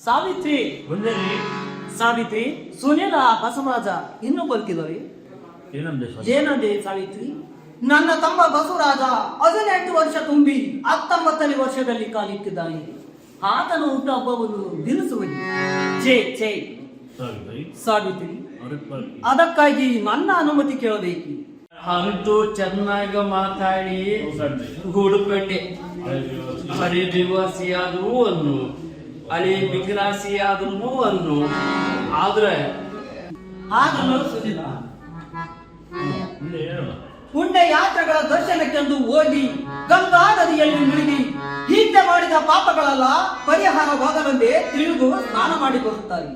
ಸಾವಿತ್ರಿ. ಸಾವಿತ್ರಿ ಸುನಿಲ ಬಸವರಾಜ ಇನ್ನೂ ಬದುಕಿದವಿ ಏನಂದೆ ಏನಂದೆ ಸಾವಿತ್ರಿ? ನನ್ನ ತಮ್ಮ ಬಸವರಾಜ ಹದಿನೆಂಟು ವರ್ಷ ತುಂಬಿ ಹತ್ತೊಂಬತ್ತನೇ ವರ್ಷದಲ್ಲಿ ಕಾಲಿಟ್ಟಿದ್ದಾನೆ ಆತನ ಹುಟ್ಟುಹಬ್ಬವನ್ನು ದಿನಿಸುವುದು ಛೇ ಛೇ. ಸಾವಿತ್ರಿ ಸಾವಿತ್ರಿ ಅದಕ್ಕೆ ಅದಕ್ಕಾಗಿ ನನ್ನ ಅನುಮತಿ ಕೇಳಬೇಕು. ಅಂತೂ ಚೆನ್ನಾಗ ಮಾತಾಡಿ ಹುಡುಕಟ್ಟೆ ಹರಿ ದಿವಸಿ ಆದ್ರೂ ಒಂದು ಹಳಿ ಬಿಗ್ನಾಸಿ ಆದ್ರೂ ಆದ್ರೆ ಹೇಳಲ್ಲ ಪುಣ್ಯ ಯಾತ್ರೆಗಳ ದರ್ಶನಕ್ಕೆಂದು ಹೋಗಿ ಗಂಗಾ ನದಿಯಲ್ಲಿ ಮುಳುಗಿ ಹಿಂದೆ ಮಾಡಿದ ಪಾಪಗಳೆಲ್ಲ ಪರಿಹಾರವಾಗಲೆಂದೇ ತಿಳಿದು ಸ್ನಾನ ಮಾಡಿ ಬರುತ್ತಾರೆ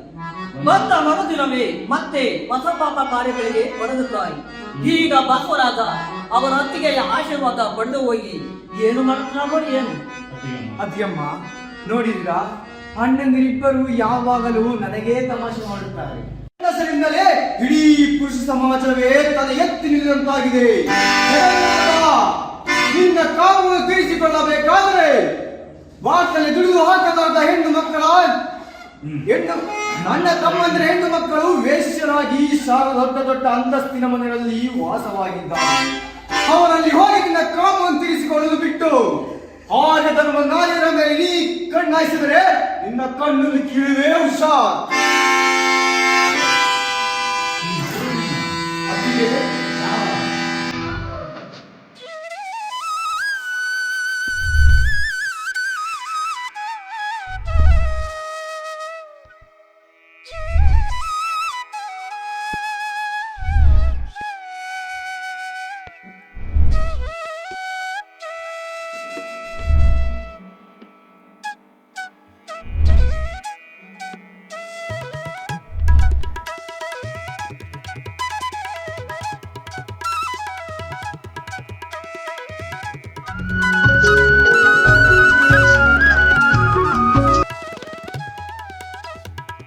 ಬಂದ ಮರುದಿನವೇ ಮತ್ತೆ ಹೊಸ ಪಾಪ ಕಾರ್ಯಗಳಿಗೆ ಪಡೆದುತ್ತಾರೆ ಈಗ ಬಸವರಾಜ ಅವರ ಅತ್ತಿಗೆಯ ಆಶೀರ್ವಾದ ಪಡೆದು ಹೋಗಿ. ಏನು ಮಾಡ್ತಾರೆ ಏನು? ಅತ್ತಿಗೆಮ್ಮ. ಅದ್ಯಮ್ಮ ನೋಡಿದ್ರಾ ಅಣ್ಣಂದಿರಿಬ್ಬರು ಯಾವಾಗಲೂ ನನಗೇ ತಮಾಷೆ ಮಾಡುತ್ತಾರೆ. ಹೆಸರಿನಲ್ಲೇ ಇಡೀ ಪುರುಷ ಸಮಾಜವೇ ತಲೆ ಎತ್ತಿ ನಿಲ್ಲುವಂತಾಗಿದೆ. ಹೇಳೋಣ, ನಿನ್ನ ಕಾವು ತೀರಿಸಿಕೊಳ್ಳಬೇಕಾದರೆ ವಾಸನೆ ದುಡಿದು ಹಾಕಲಾದ ಹೆಣ್ಣು ಮಕ್ಕಳ ಹೆಣ್ಣು ನನ್ನ ತಮ್ಮಂದ್ರ ಹೆಣ್ಣು ಮಕ್ಕಳು ವೇಶ್ಯರಾಗಿ ಸಾಲ ದೊಡ್ಡ ದೊಡ್ಡ ಅಂತಸ್ತಿನ ಮನೆಗಳಲ್ಲಿ ವಾಸವಾಗಿದ್ದಾರೆ. ಅವರಲ್ಲಿ ಹೋಗಿ ನಿನ್ನ ಕಾಮವನ್ನು ತೀರಿಸಿಕೊಳ್ಳಲು ಬಿಟ್ಟು ಆಗ ಧರ್ಮ ನಾಯರ ಮೇಲೆ ನೀ ಕಣ್ಣಾಯಿಸಿದರೆ ನಿನ್ನ ಕಣ್ಣು ಕೀಳುವೆ ಹುಷಾರ್ ಅತ್ತಿಗೆ